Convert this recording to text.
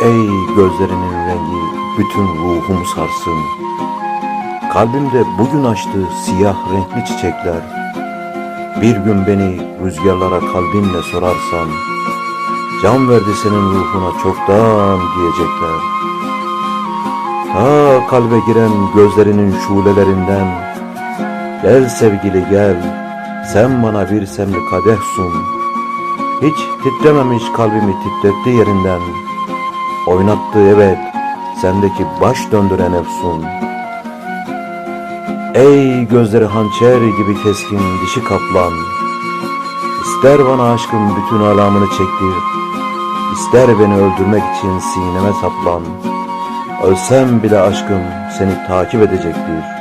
Ey gözlerinin rengi bütün ruhumu sarsın. Kalbimde bugün açtı siyah renkli çiçekler. Bir gün beni rüzgarlara kalbinle sorarsan, can verdi senin ruhuna çoktan diyecekler. Ta kalbe giren gözlerinin şulelerinden, gel sevgili gel, sen bana bir semli kadeh sun. Hiç titrememiş kalbimi titretti yerinden. Oynattı evet, sendeki baş döndüren efsun. Ey gözleri hançer gibi keskin dişi kaplan. İster bana aşkın bütün alamını çektir. İster beni öldürmek için sineme saplan. Ölsem bile aşkım seni takip edecektir.